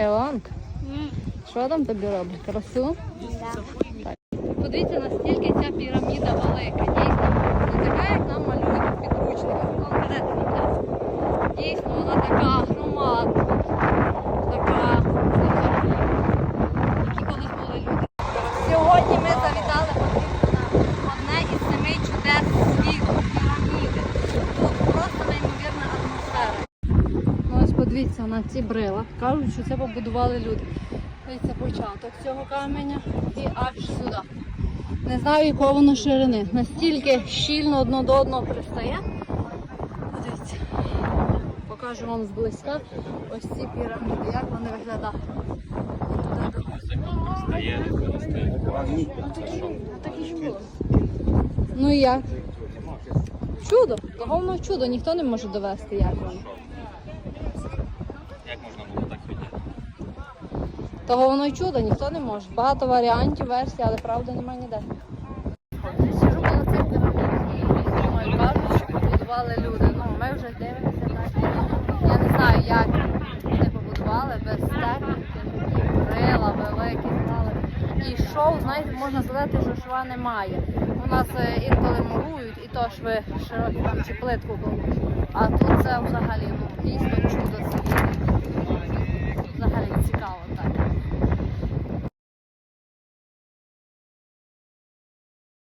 Еланка, що там тобі робить? Красу? Так. Подивіться, наскільки ця піраміда велика. Дійсно, не така, як нам малюють в підручниках. Конкретно так. Дійсно, вона така подивіться на ці брила. Кажуть, що це побудували люди. Дивіться початок цього каменя і аж сюди. Не знаю, якого воно ширини. Настільки щільно одно до одного пристає. Подивіться. Покажу вам зблизька ось ці піраміди, як вони виглядають. Ну і як? Чудо. Того воно чудо, ніхто не може довести, як воно. Як можна було так відняти? Того воно й чудо, ніхто не може. Багато варіантів, версій, але правда немає ніде. Сижу коло цих пірамід. Кажуть, що побудували люди. Ну, ми вже дивимося так. Я не знаю, як вони побудували без техніки, такі брила великі знали. І шоу, знаєте, можна сказати, що шва немає. У нас е, інколи мурують, і то шви широкі там чи плитку. А тут це взагалі